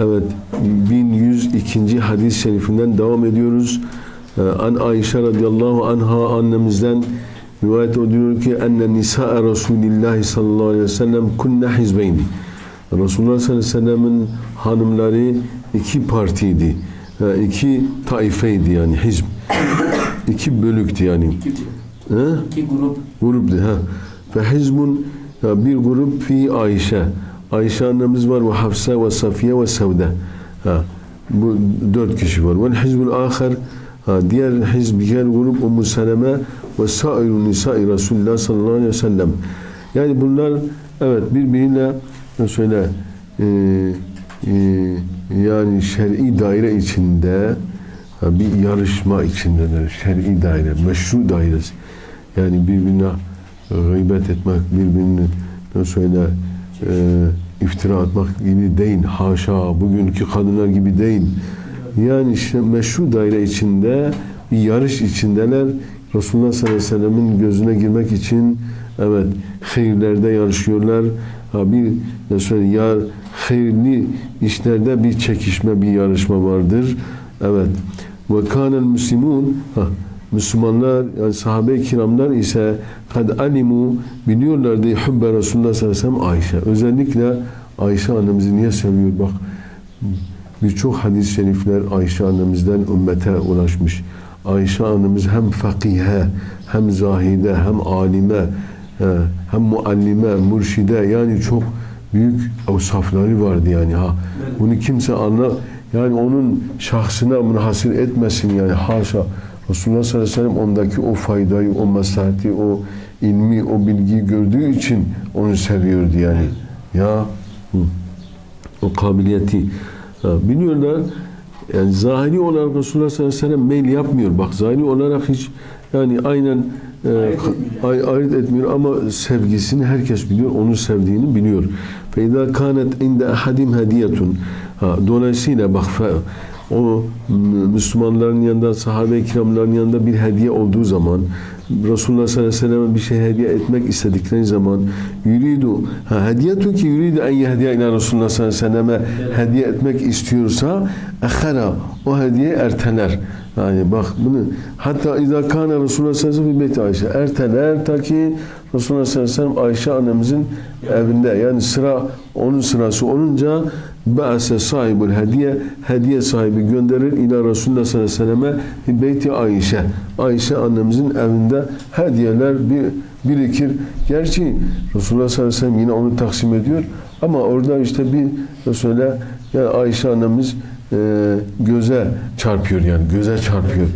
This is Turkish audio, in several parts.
evet 1102. hadis-i şerifinden devam ediyoruz. Ee, An Ayşe radıyallahu anha annemizden rivayet ediyor ki enne nisa Resulillah sallallahu aleyhi ve sellem kunne hizbeyni. Resulullah sallallahu aleyhi ve sellem'in hanımları iki partiydi. Yani iki taifeydi yani hizb. iki bölüktü yani. İki, iki grup Gruptu ha. Ve hizbun bir grup fi Ayşe. Ayşe annemiz var ve Hafsa ve Safiye ve Sevde. Ha. Bu dört kişi var. Ve hizbul ahir ha. diğer hizb, diğer grup Ummu Seleme ve sa'iru nisa'i Resulullah sallallahu aleyhi ve sellem. Yani bunlar evet birbiriyle ne söyle e, e, yani şer'i daire içinde bir yarışma içindeler. Şer'i daire, meşru dairesi. Yani birbirine gıybet etmek, birbirine ne söyle e, iftira atmak gibi değil. Haşa, bugünkü kadınlar gibi değil. Yani işte meşru daire içinde bir yarış içindeler. Resulullah sallallahu aleyhi ve sellem'in gözüne girmek için evet hayırlerde yarışıyorlar. Ha, bir ne söyle yar hayırlı işlerde bir çekişme, bir yarışma vardır. Evet. Ve kânel müslimun ha, Müslümanlar yani sahabe-i kiramlar ise kad alimu biliyorlardı hubbe Resulullah sallallahu aleyhi ve sellem Ayşe. Özellikle Ayşe annemizi niye seviyor? Bak birçok hadis-i şerifler Ayşe annemizden ümmete ulaşmış. Ayşe annemiz hem fakihe, hem zahide, hem alime, e, hem muallime, mürşide yani çok büyük evsafları vardı yani ha. Bunu kimse anla yani onun şahsına münhasır etmesin yani haşa. Resulullah sallallahu aleyhi ve sellem ondaki o faydayı, o maslahati, o ilmi, o bilgiyi gördüğü için onu seviyordu yani. Ya hı. o kabiliyeti. Ha, biliyorlar yani zahiri olarak Resulullah sallallahu aleyhi ve sellem mail yapmıyor. Bak zahiri olarak hiç yani aynen e, ay, ayırt etmiyor ama sevgisini herkes biliyor. Onu sevdiğini biliyor. Feyda kanet inde ahadim hediyetun. Dolayısıyla bak o Müslümanların yanında, sahabe-i kiramların yanında bir hediye olduğu zaman Resulullah sallallahu aleyhi ve sellem'e bir şey hediye etmek istedikleri zaman yuridu ha hediyetu ki yuridu en yehdiye ila Resulullah sallallahu aleyhi ve selleme hediye etmek istiyorsa ehara o hediye erteler. Yani bak bunu hatta izâ kâne Resulullah sallallahu aleyhi ve sellem Ayşe erteler ta ki Resulullah sallallahu aleyhi ve sellem Ayşe annemizin evinde yani sıra onun sırası olunca Ba'se sahibul hediye hediye sahibi gönderir ila Resulullah sallallahu aleyhi ve selleme beyti Ayşe. Ayşe annemizin evinde hediyeler bir birikir. Gerçi Resulullah sallallahu aleyhi ve sellem yine onu taksim ediyor ama orada işte bir Resulullah yani Ayşe annemiz e, göze çarpıyor yani göze çarpıyor.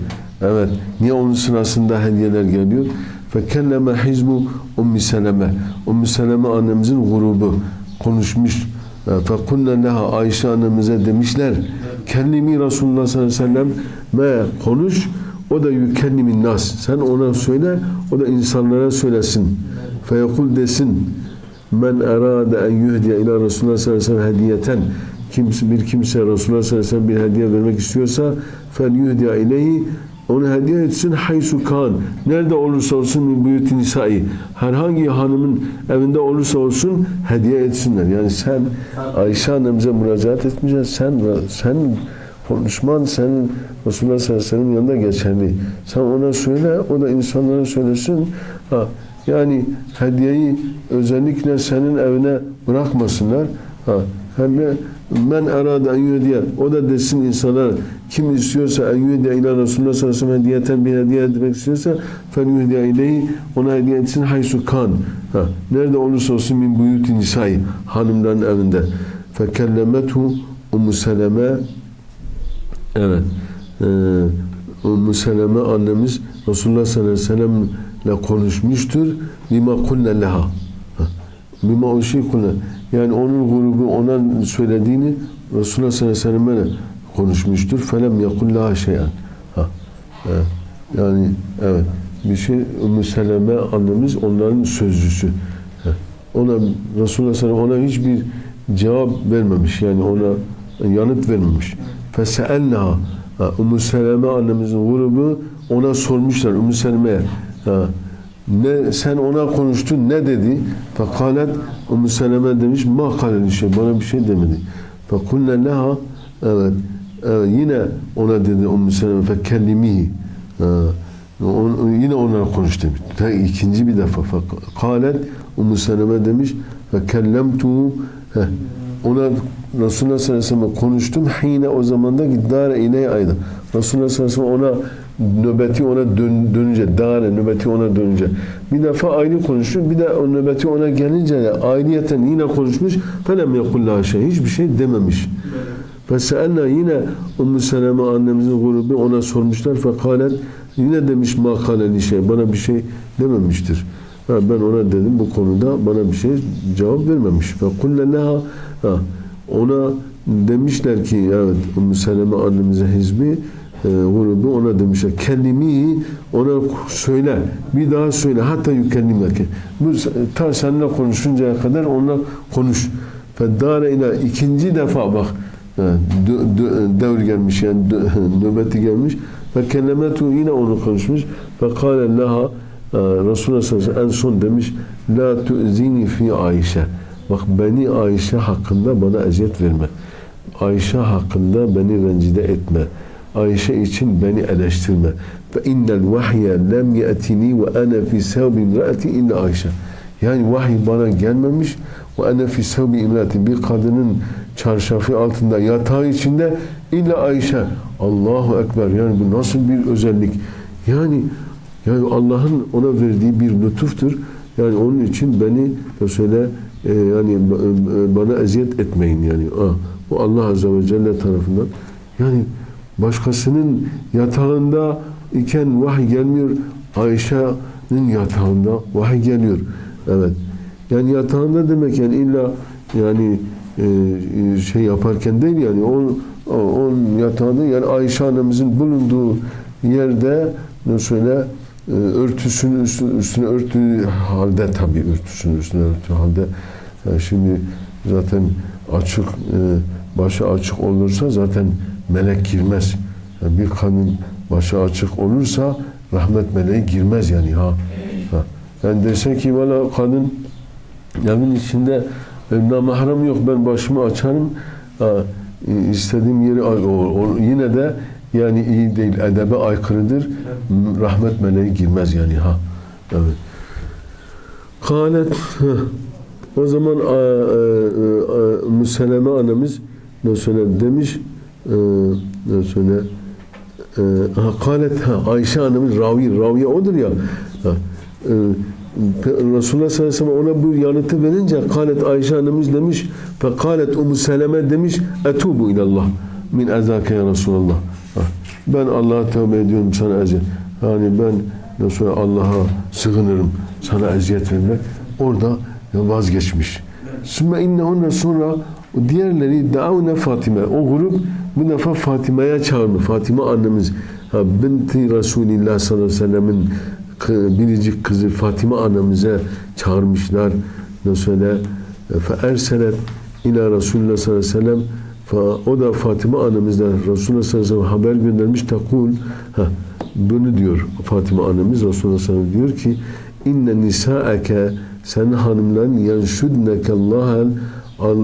Evet. Niye onun sırasında hediyeler geliyor? Fekelleme hizbu Ummi Seleme. Ummi Seleme annemizin grubu konuşmuş. Fekunne leha Ayşe annemize demişler. Kellimi Resulullah sallallahu aleyhi ve sellem ve konuş. O da yükellimin nas. Sen ona söyle. O da insanlara söylesin. Feyekul desin. Men erade en yuhdiye ila Resulullah sallallahu aleyhi ve sellem hediyeten. Kimse, bir kimse Resulullah sallallahu aleyhi ve sellem bir hediye vermek istiyorsa fel yuhdiye ileyhi onu hediye etsin haysu kan. Nerede olursa olsun min buyuti nisai. Herhangi hanımın evinde olursa olsun hediye etsinler. Yani sen Ayşe annemize müracaat etmeyeceksin. Sen sen konuşman senin Resulullah sallallahu aleyhi ve sellem yanında geçerli. Sen ona söyle, o da insanlara söylesin. Ha, yani hediyeyi özellikle senin evine bırakmasınlar. Ha, hem de men erade en yuhdiye o da desin insanlar kim istiyorsa en yuhdiye ila Resulullah sallallahu aleyhi ve sellem hediyeten bir hediye etmek istiyorsa fel yuhdiye ileyhi ona hediye etsin haysu kan. Ha, nerede olursa olsun min buyuti nisai hanımların evinde. Fekellemethu Ummu Seleme evet e, Ummu Seleme annemiz Resulullah sallallahu aleyhi ve sellemle konuşmuştur. Lima kulle leha bima uşikuna yani onun grubu ona söylediğini Resulullah sallallahu aleyhi ve sellem'e konuşmuştur. Felem yakul laha şey'en. Ha. Yani evet. Bir şey Ümmü Seleme annemiz onların sözcüsü. Ha. Ona Resulullah sallallahu aleyhi ve sellem ona hiçbir cevap vermemiş. Yani ona yanıt vermemiş. Feseelnaha Ha, Ümmü Seleme annemizin grubu ona sormuşlar Ümmü Seleme'ye. Ne sen ona konuştun ne dedi? Fekalet Ümmü Seleme demiş ma kaleli şey bana bir şey demedi. Fekulne leha evet, evet yine ona dedi Ümmü Seleme fekellimihi on, yine onlara konuş demiş. Ta ikinci bir defa fekalet Ümmü Seleme demiş fekellemtu heh, ona Resulullah sallallahu aleyhi ve sellem konuştum. Hine o zamanda ki dare iley ayda. Resulullah sallallahu aleyhi ve sellem ona nöbeti ona dön, dönünce, dare nöbeti ona dönünce. Bir defa ayrı konuştu. Bir de o nöbeti ona gelince de ayrıyeten yine konuşmuş. Felem yekullaha şey. Hiçbir şey dememiş. Feseelna yine Ümmü Seleme annemizin grubu ona sormuşlar. Fekalet yine demiş makaleli şey. Bana bir şey dememiştir. Ha, ben ona dedim bu konuda bana bir şey cevap vermemiş. Ve kulle leha ha, ona demişler ki evet Ümmü Seleme annemize hizbi grubu ona demişler kelimi ona söyle bir daha söyle hatta yükellimleke bu ta seninle konuşuncaya kadar onunla konuş. Feddare ile ikinci defa bak e, devir gelmiş yani nöbeti gelmiş. Ve kellemetu yine onu konuşmuş. Ve kâle laha e, Resulullah sallallahu aleyhi en son demiş la tu'zini fi Ayşe. Bak beni Ayşe hakkında bana eziyet verme. Ayşe hakkında beni rencide etme Ayşe için beni eleştirme ve innel vahye lem ye'tini ve ana fi sevbi imraati illa Ayşe yani vahiy bana gelmemiş ve ana fi sevbi imraati bir kadının çarşafı altında yatağı içinde illa Ayşe Allahu Ekber yani bu nasıl bir özellik yani yani Allah'ın ona verdiği bir lütuftur. Yani onun için beni mesela e, yani e, bana eziyet etmeyin yani. Ah, bu Allah Azze ve Celle tarafından. Yani başkasının yatağında iken vahiy gelmiyor. Ayşe'nin yatağında vahiy geliyor. Evet. Yani yatağında demek yani illa yani e, şey yaparken değil yani on, on yatağında yani Ayşe annemizin bulunduğu yerde mesela e, örtüsünün üstüne, üstüne örtü halde tabii örtüsünün üstüne örtü halde yani şimdi zaten açık e, başı açık olursa zaten melek girmez. Yani bir kadın başı açık olursa rahmet meleği girmez yani ha. ha. Yani dese ki valla kadın evin içinde e, namahrem yok ben başımı açarım ha, e, istediğim yeri o, o, yine de yani iyi değil, edebe aykırıdır. Rahmet meleği girmez yani ha. Evet. Kalet o zaman a, a, a, Müseleme annemiz ne söyle demiş e, ne söyle e, ha, kalet ha, Ayşe annemiz ravi raviye odur ya ha, e, Resulullah sallallahu aleyhi ve sellem ona bu yanıtı verince kalet Ayşe annemiz demiş fe kalet Ümmü Seleme demiş etubu ilallah min ezake ya Resulallah ben Allah'a tövbe ediyorum sana eziyet. Yani ben nasıl Allah'a sığınırım sana eziyet vermek. Orada vazgeçmiş. Sümme innehunne sonra diğerleri daavne Fatime. O grup bu defa Fatime'ye çağırdı. Fatime annemiz ha, binti Resulillah sallallahu aleyhi ve sellemin biricik kızı Fatime annemize çağırmışlar. Nasıl fe erselet ila Resulullah sallallahu aleyhi ve sellem o da Fatıma annemizden Resulullah sallallahu aleyhi ve sellem haber göndermiş takul ha, bunu diyor Fatıma annemiz Resulullah sallallahu aleyhi ve sellem diyor ki inne nisaeke senin hanımların yenşudneke Allah'el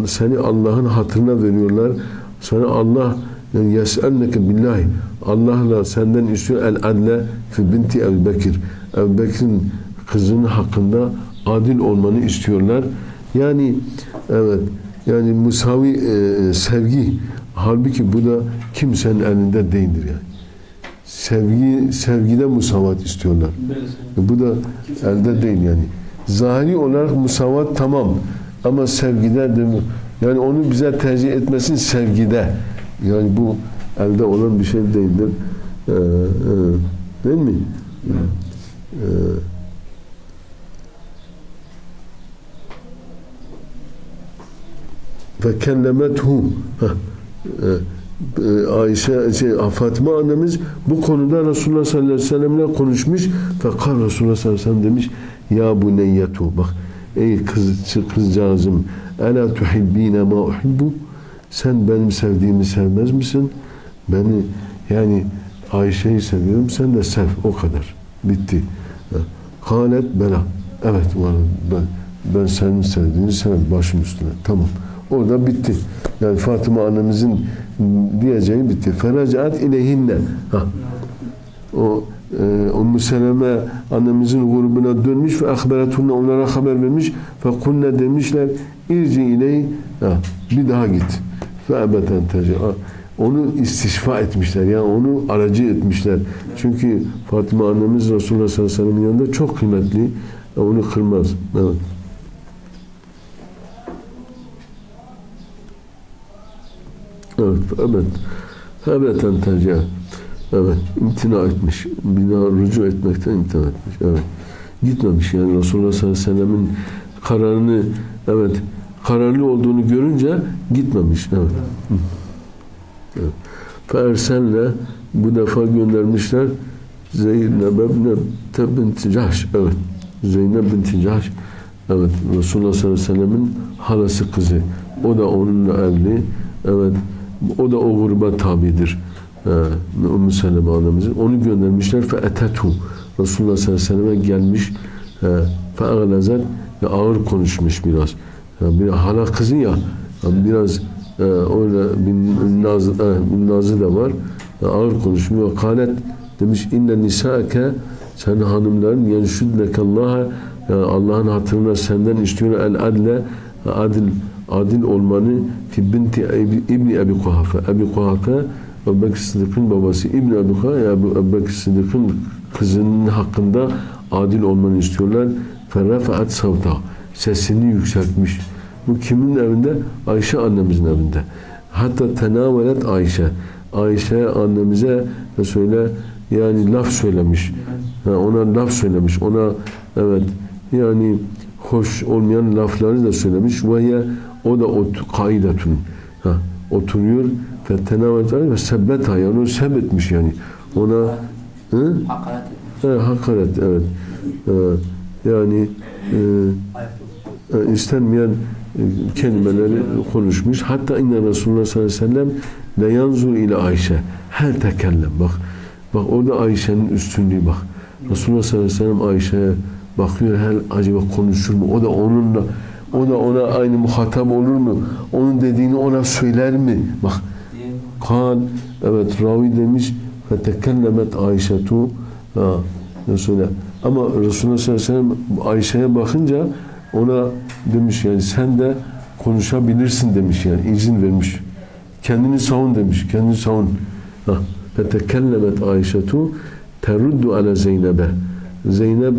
seni Allah'ın hatırına veriyorlar. Sana Allah yani yes'elneke billahi Allah'la senden istiyor el adle fi binti Ebu Bekir. Ebu Bekir'in kızının hakkında adil olmanı istiyorlar. Yani evet yani musavi e, sevgi halbuki bu da kimsenin elinde değildir yani. Sevgi sevgide musavat istiyorlar. E, bu da elde değil yani. Zahiri olarak musavat tamam ama sevgide de yani onu bize tercih etmesin sevgide. Yani bu elde olan bir şey değildir. Ee, e, değil mi? Ee, fekellemethu Heh, e, e, Ayşe şey, Fatıma annemiz bu konuda Resulullah sallallahu aleyhi ve sellem'le konuşmuş. Fakat Resulullah sallallahu aleyhi ve sellem demiş ya bu neyyetu bak ey kız, kızcağızım ela tuhibbine ma uhibbu sen benim sevdiğimi sevmez misin? Beni yani Ayşe'yi seviyorum sen de sev o kadar. Bitti. Halet bela. Evet ben ben senin sevdiğini severim başım üstüne. Tamam. Orada bitti. Yani Fatıma annemizin diyeceği bitti. Feracaat ileyhinne. Ha. O Ümmü Seleme annemizin grubuna dönmüş ve akberetunne onlara haber vermiş. Fe kunne demişler irci iley bir daha git. Fe ebeten. Onu istişfa etmişler. Yani onu aracı etmişler. Çünkü Fatıma annemiz Resulullah sallallahu aleyhi ve sellem'in yanında çok kıymetli. Onu kırmaz. Evet. Evet, evet. Ebeten tercih. Evet, imtina etmiş. Daha rücu etmekten imtina etmiş. Evet. Gitmemiş yani Resulullah sallallahu aleyhi ve sellemin kararını, evet, kararlı olduğunu görünce gitmemiş. Evet. Evet. Fersenle bu defa göndermişler Zeynep binti Cahş. Evet. Zeynep binti Cahş. Evet. Resulullah sallallahu aleyhi ve sellemin halası kızı. O da onunla evli. Evet. O da o gruba tabidir. Ümmü Seleme annemizin. Onu göndermişler. Fe etetu. Resulullah sallallahu aleyhi ve selleme gelmiş. Fe ağlazat. Ağır konuşmuş biraz. Yani bir hala kızı ya. Yani biraz e, öyle bin e, nazı da var. Yani ağır konuşmuyor. Kalet demiş inne nisa'ke sen hanımların yenşüdlekallaha yani Allah'ın hatırına senden istiyor el adle adil adil olmanı fi binti İbni Ebi Kuhafe. Ebi Kuhafe Ebu Bekir Sıddık'ın babası İbni Ebi Kuhafe Ebu Bekir Sıddık'ın kızının hakkında adil olmanı istiyorlar. Ferrafa'at savta. Sesini yükseltmiş. Bu kimin evinde? Ayşe annemizin evinde. Hatta tenavelet Ayşe. Ayşe annemize söyle yani laf söylemiş. Ha, ona laf söylemiş. Ona evet yani hoş olmayan lafları da söylemiş. Ve o da ot, kaidetun. Ha, oturuyor ve tenavet ve sebbet yani onu sebetmiş yani. Ona hı? Hakaret He, hakaret evet. Ee, yani e, e, istenmeyen e, kelimeleri konuşmuş. Hatta inne Resulullah sallallahu aleyhi ve sellem le yanzur ile Ayşe. Her tekellem bak. Bak orada Ayşe'nin üstünlüğü bak. Resulullah sallallahu aleyhi ve sellem Ayşe'ye bakıyor her acaba konuşur mu? O da onunla o da ona aynı muhatap olur mu? Onun dediğini ona söyler mi? Bak Kan evet ravi demiş ve tekellemet Ayşetu Resulullah. Ama Resulullah sallallahu aleyhi ve sellem Ayşe'ye bakınca ona demiş yani sen de konuşabilirsin demiş yani izin vermiş. Kendini savun demiş. Kendini savun. Ha. Ve tekellemet Ayşetu teruddu ala Zeynep'e. Zeynep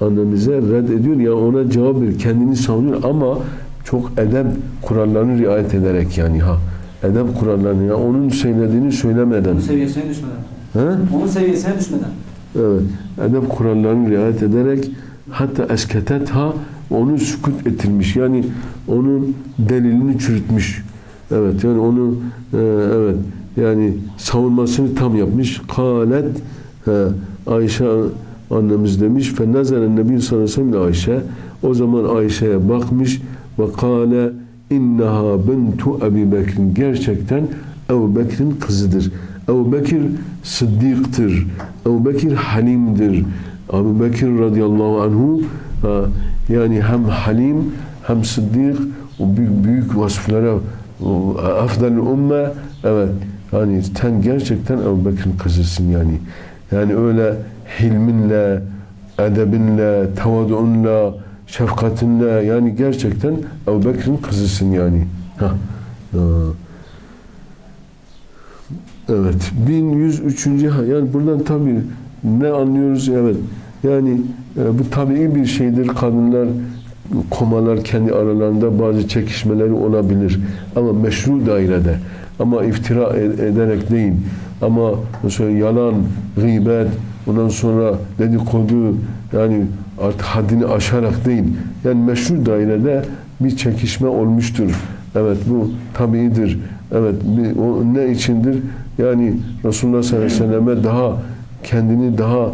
annemize red ediyor ya ona cevap veriyor. Kendini savunuyor ama çok edep kurallarını riayet ederek yani ha. Edep kurallarını ya onun söylediğini söylemeden. onun seviyesine düşmeden. Ha? Onun seviyesine düşmeden. Evet. Edep kurallarını riayet ederek hatta esketet ha onu sükut ettirmiş. Yani onun delilini çürütmüş. Evet yani onu e, evet yani savunmasını tam yapmış. Kalet e, Ayşe annemiz demiş fe nazaren nebi sallallahu aleyhi ve sellem Ayşe o zaman Ayşe'ye bakmış ve kâle innaha bintu Ebi Bekir'in gerçekten Ebu Bekir'in kızıdır. Ebu Bekir sıddıktır. Ebu Bekir halimdir. Ebu Bekir radıyallahu anhu ha, yani hem halim hem sıddık o büyük, büyük vasıflara afdal ümme evet yani sen gerçekten Ebu Bekir'in kızısın yani. Yani öyle hilminle, edebinle, tevaduunla, şefkatinle yani gerçekten Ebu Bekir'in kızısın yani. Ha. Evet. 1103. yani buradan tabii ne anlıyoruz? Evet. Yani e, bu tabii bir şeydir. Kadınlar komalar kendi aralarında bazı çekişmeleri olabilir. Ama meşru dairede. Ama iftira ed- ederek değil. Ama mesela yalan, gıybet, ondan sonra dedikodu yani artık haddini aşarak değil. Yani meşru dairede bir çekişme olmuştur. Evet bu tabiidir. Evet bir- o ne içindir? Yani Resulullah sallallahu aleyhi ve selleme daha kendini daha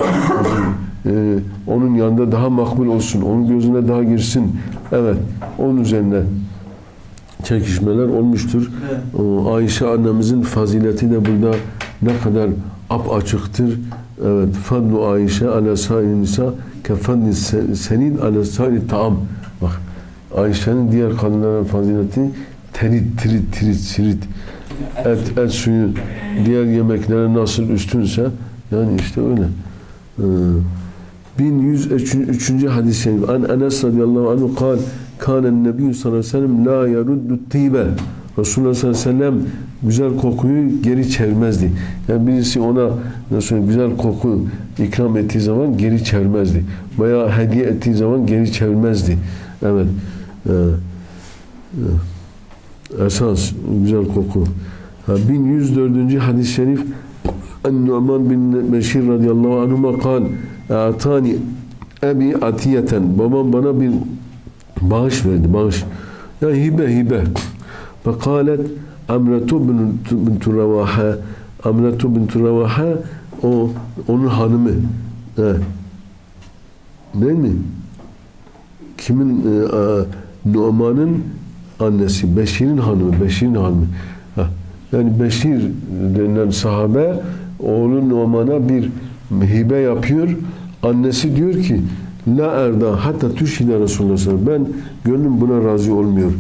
e, onun yanında daha makbul olsun. Onun gözüne daha girsin. Evet. Onun üzerine çekişmeler olmuştur. Evet. Ayşe annemizin fazileti de burada ne kadar ap açıktır. Evet, fadlu Ayşe ala sairi nisa ke fadli se- senin ala sairi taam. Bak, Ayşe'nin diğer kadınların fazileti terit, tirit, tirit, sirit. Et, et suyu diğer yemeklere nasıl üstünse yani işte öyle. Ee, 1103. hadis-i şerif. An Enes radıyallahu anhu kal kânen nebiyyü sallallahu aleyhi ve sellem la yaruddu tîbe. Resulullah sallallahu aleyhi ve sellem güzel kokuyu geri çevirmezdi. Yani birisi ona nasıl güzel koku ikram ettiği zaman geri çevirmezdi. Veya hediye ettiği zaman geri çevirmezdi. Evet. Ee, e, esas güzel koku. Ha, 1104. hadis-i şerif En-Nu'man bin Beşir radıyallahu anhuma kal Atani ebi atiyeten babam bana bir bağış verdi bağış yani hibe hibe fekalet Amretu bintu Revaha Amretu bintu Revaha o onun hanımı He. değil mi? kimin e, e, Numan'ın annesi Beşir'in hanımı Beşir'in hanımı Ha. yani Beşir denilen sahabe oğlu Numan'a bir hibe yapıyor annesi diyor ki La erda hatta tüşhide Resulullah. Ben gönlüm buna razı olmuyor.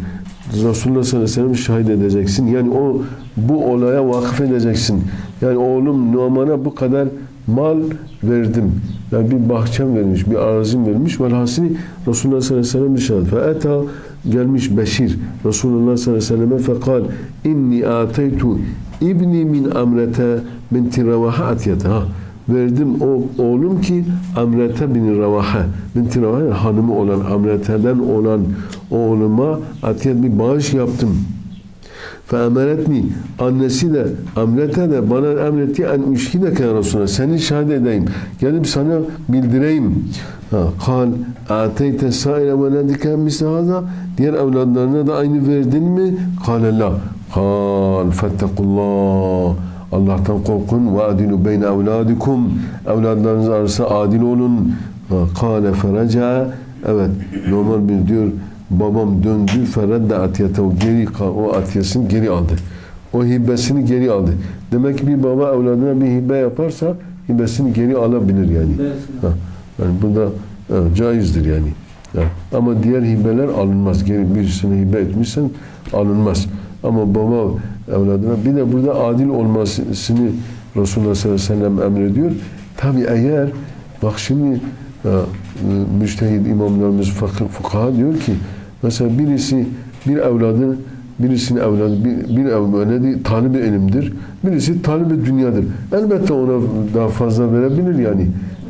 Resulullah sallallahu aleyhi ve sellem şahit edeceksin. Yani o bu olaya vakıf edeceksin. Yani oğlum Numan'a bu kadar mal verdim. Yani bir bahçem vermiş, bir arazim vermiş. Velhasili Resulullah sallallahu aleyhi ve sellem şahit. Fe eta gelmiş Beşir. Resulullah sallallahu aleyhi ve selleme fekal inni ateytu ibni min amrete binti revaha atiyete. Verdim o oğlum ki Amrete bin Ravaha binti Ravaha hanımı olan Amrete'den olan oğluma atiyet bir bağış yaptım. Feemeretni annesi de Amrete de bana emretti en üşhideke Resulullah seni şahit edeyim. Gelip sana bildireyim. Ha, kal ateyte saire veledike misle hada diğer evladlarına da aynı verdin mi? Kale la. Kal fettekullah. Allah'tan korkun. Ve adilu beyne evladikum. Evladlarınız arasında adil olun. Kâle feraca evet normal bir diyor babam döndü feredde atiyete o geri o atiyesini geri aldı. O hibesini geri aldı. Demek ki bir baba evladına bir hibe yaparsa hibesini geri alabilir yani. Ha, yani bu da evet, caizdir yani. Ha, ama diğer hibeler alınmaz. Geri birisine hibe etmişsen alınmaz ama baba evladına bir de burada adil olmasını Resulullah sallallahu aleyhi ve sellem emrediyor. Tabi eğer bak şimdi e, müçtehid imamlarımız fakir, fukaha diyor ki mesela birisi bir evladı birisinin evladı bir, bir evladı talib ilimdir. Birisi talib dünyadır. Elbette ona daha fazla verebilir yani.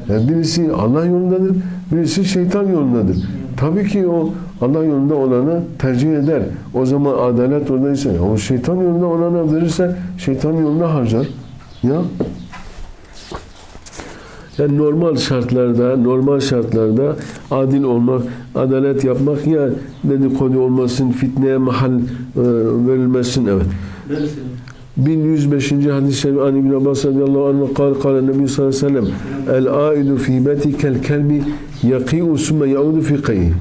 yani birisi Allah yolundadır, birisi şeytan yolundadır. Tabii ki o Allah yolunda olanı tercih eder. O zaman adalet oradaysa, o şeytan yolunda olana verirse şeytan yoluna harcar. Ya yani normal şartlarda, normal şartlarda adil olmak, adalet yapmak ya dedikodu olmasın, fitneye mahal e, verilmesin evet. Böyle 1105. hadis-i şerif an İbn Abbas radıyallahu anh kal kal Nebi sallallahu aleyhi ve sellem el aidu fi beti kel kelbi yaqi'u sümme yaudu fi qay'i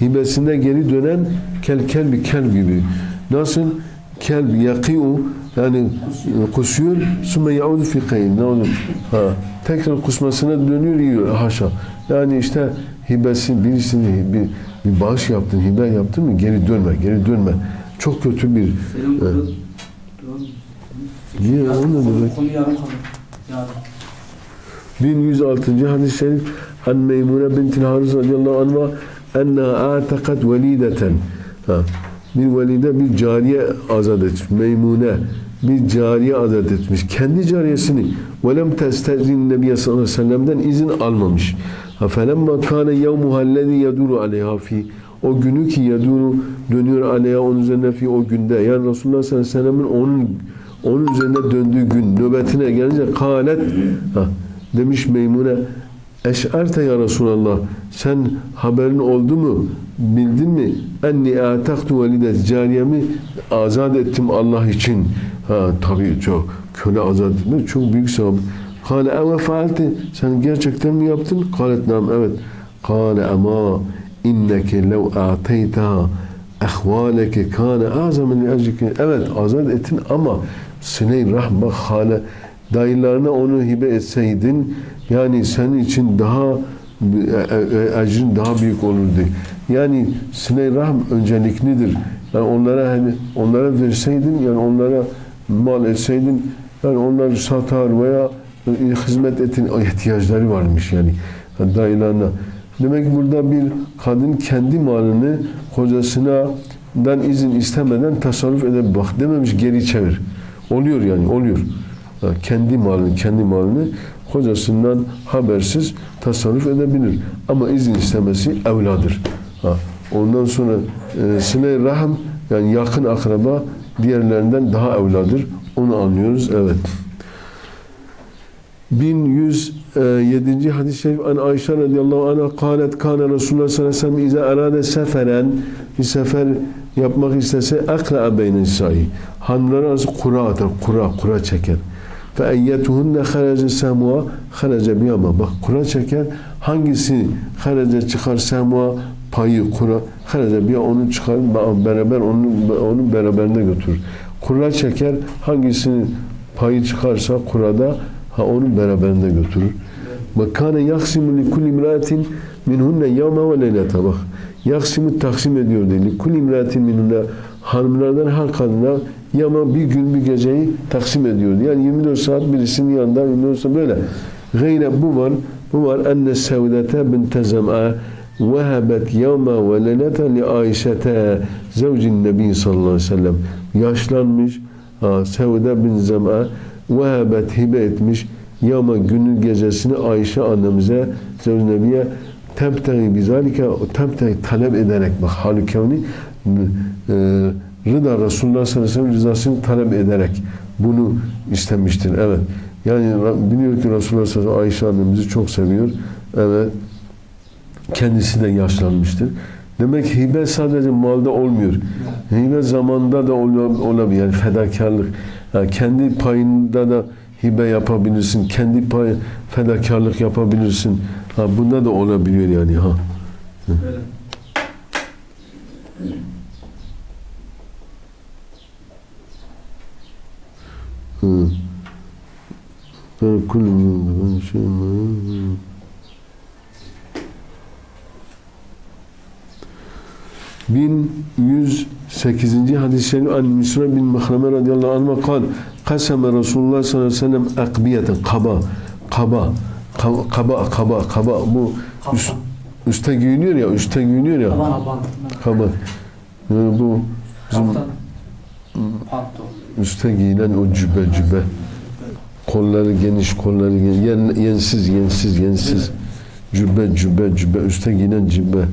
hibesinde geri dönen kel kelbi kel gibi. Nasıl? Kelb yaqi'u yani kusuyor sümme yaudu fi qay'i ne olur? Ha. Tekrar kusmasına dönüyor yiyor. Haşa. Yani işte hibesi birisini bir, bir bağış yaptın hibe yaptın mı? Geri dönme geri dönme. Çok kötü bir Senin Evet. Niye? O ne demek? Konu yarım kaldı. Yarın. 1106. hadis-i şerif An Meymune bintil Haris radıyallahu anh'a enna atakat velideten ha. bir velide bir cariye azat etmiş. Meymune bir cariye azat etmiş. Kendi cariyesini velem testezin nebiye sallallahu aleyhi ve sellem'den izin almamış. Ha felemma kâne yevmuha ellezî yedûru aleyha fi o günü ki yedûru dönüyor aleyha onun üzerine fi o günde. Yani Resulullah sallallahu aleyhi ve sellem'in onun onun üzerine döndüğü gün nöbetine gelince kâlet ha, demiş Meymune Eş'erte ya Resulallah sen haberin oldu mu? Bildin mi? Enni ataktu velidet cariyemi azat ettim Allah için. Ha tabii çok köle azat etmek çok büyük sevap. Kale eve faalte sen gerçekten mi yaptın? Kalet nam evet. Kale ama inneke lev a'teytaha ehvaleke kâne azamen li. Evet azat ettin ama sine rahme hale dayılarına onu hibe etseydin yani senin için daha e, e, ecrin daha büyük olurdu. Yani sine rahm önceliklidir. Yani onlara hani onlara verseydin yani onlara mal etseydin yani onları satar veya e, hizmet etin ihtiyaçları varmış yani dayılarına. Demek burada bir kadın kendi malını kocasına dan izin istemeden tasarruf edebilir. Bak dememiş geri çevir. Oluyor yani oluyor. Ha, Kendi malını, kendi malını kocasından habersiz tasarruf edebilir. Ama izin istemesi evladır. Ha, ondan sonra e, sıle rahm yani yakın akraba diğerlerinden daha evladır. Onu anlıyoruz. Evet. 1107. hadis-i şerif an Ayşe radıyallahu anha kâlet kâne Resulullah sallallahu aleyhi ve sellem izâ arâde seferen bir sefer yapmak istese akra beyne nisai hanımları arası kura atar kura kura çeker fe eyyetuhunne harece semua harece biyama bak kura çeker hangisi harece çıkar semua payı kura harece biya onu çıkar beraber onu onu beraberinde götürür kura çeker hangisinin payı çıkarsa kurada ha onu beraberinde götürür. Ve kâne yaksimu li kulli imraatin minhunne yevme ve leylete bak. Yaksimu taksim ediyor diye. Li kulli imraatin minhunne hanımlardan her kadına yama bir gün bir geceyi taksim ediyordu. Yani 24 saat birisinin yanında 24 saat böyle. Gayre bu var. Bu var. Enne sevdete binte zem'a vehebet yevme ve leylete li Ayşete zevcin nebi sallallahu aleyhi ve sellem. Yaşlanmış. Ha, Sevde bin Zem'a vehebet hibe etmiş yama günün gecesini Ayşe annemize Zevz Nebiye tebtegi bizalike tebtegi talep ederek bak halükevni e, rıda Resulullah sallallahu aleyhi ve sellem rızasını talep ederek bunu istemiştir. Evet. Yani biliyor ki Resulullah sallallahu aleyhi ve sellem Ayşe annemizi çok seviyor. Evet. Kendisi de yaşlanmıştır. Demek ki hibe sadece malda olmuyor. Hibe zamanda da ol- olabilir. Yani fedakarlık. Yani kendi payında da hibe yapabilirsin. Kendi pay fedakarlık yapabilirsin. Ha, bunda da olabiliyor yani. Ha. Böyle. Hı. Ben kulüm ben şey Hı. bin yüz sekizinci hadis-i şerif an Misra bin Mahrame radıyallahu anh'a kal kaseme Resulullah sallallahu aleyhi ve sellem akbiyeten kaba kaba kaba kaba kaba, kaba. bu üst, üste giyiniyor ya üste giyiniyor ya. Kaba. Yani bu bizim üste giyilen o cübbe cübbe kolları geniş kolları geniş. Yen, yensiz yensiz yensiz. Cübbe cübbe cübbe üste giyilen cübbe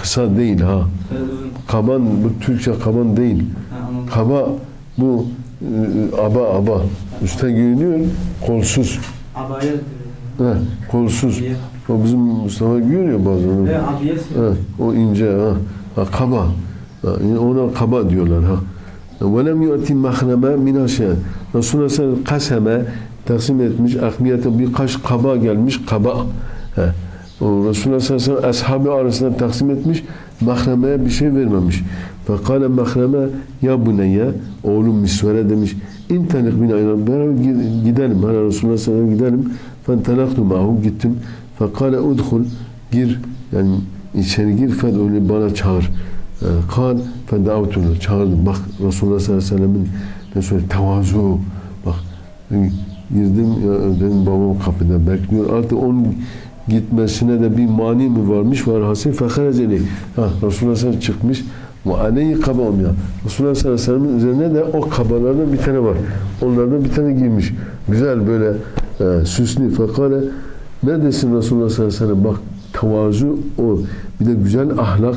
kısa değil ha. Uzun. kaban bu Türkçe kaban değil Ha, anladım. kaba bu e, aba aba üste giyiniyor kolsuz Abaya. He, kolsuz Abiye. o bizim Mustafa giyiyor ya bazen Ve abiye. He, o ince ha, ha kaba ha, ona kaba diyorlar ha وَلَمْ يُؤْتِ مَخْنَمَا مِنَا شَيْءٍ Resulullah sallallahu aleyhi ve sellem kaseme taksim etmiş akmiyete birkaç kaba gelmiş kaba He. O Resulullah sallallahu aleyhi ve sellem ashabı arasında taksim etmiş mahremeye bir şey vermemiş. Fekale mahreme ya buneyye oğlum misvere demiş intelik bina ila beraber gidelim. Hani Resulullah sallallahu aleyhi ve sellem gidelim. Fentelaktu ma'hu gittim. Fekale udhul gir yani içeri gir fed'uli bana çağır. Ee, Kal fedavtunu çağırdım. Bak Resulullah sallallahu aleyhi ve sellem'in ne söyledi? Tevazu. Bak girdim ya, dedim babam kapıda bekliyor. Artık onun gitmesine de bir mani mi varmış? Var hasıl fehareceli. Ha Resulullah sallallahu çıkmış. Ve aleyhi kabam ya. Resulullah sallallahu aleyhi üzerine de o kabalardan bir tane var. Onlardan bir tane giymiş. Güzel böyle e, süslü. Fekale neredesin Resulullah sallallahu aleyhi ve? Bak tevazu o. Bir de güzel ahlak.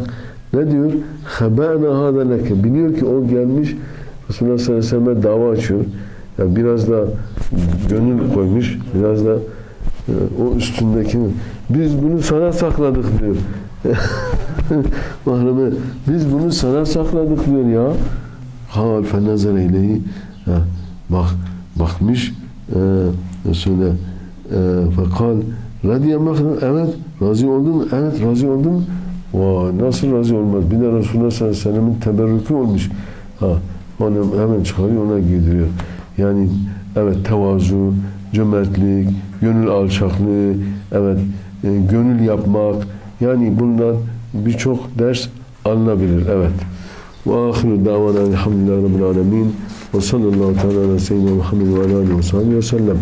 Ne diyor? Habana hada leke. Biliyor ki o gelmiş Resulullah sallallahu aleyhi ve sellem'e dava açıyor. Yani biraz da gönül koymuş. Biraz da o üstündeki Biz bunu sana sakladık diyor. Mahreme biz bunu sana sakladık diyor ya. Kal fenazar eylehi. Ha, Bak bakmış e, Resul'e e, fekal radiye evet razı oldun mu? Evet razı oldum. Vay nasıl razı olmaz? Bir de Resulullah sallallahu aleyhi ve teberrükü olmuş. Ha, onu hemen çıkarıyor ona giydiriyor. Yani evet tevazu, cömertlik, gönül alçaklığı, evet e, gönül yapmak. Yani bundan birçok ders alınabilir. Evet. Ve ahiru davana elhamdülillahi rabbil alemin. Ve sallallahu teala ala seyyidina Muhammed ve ala sahbihi ve sellem.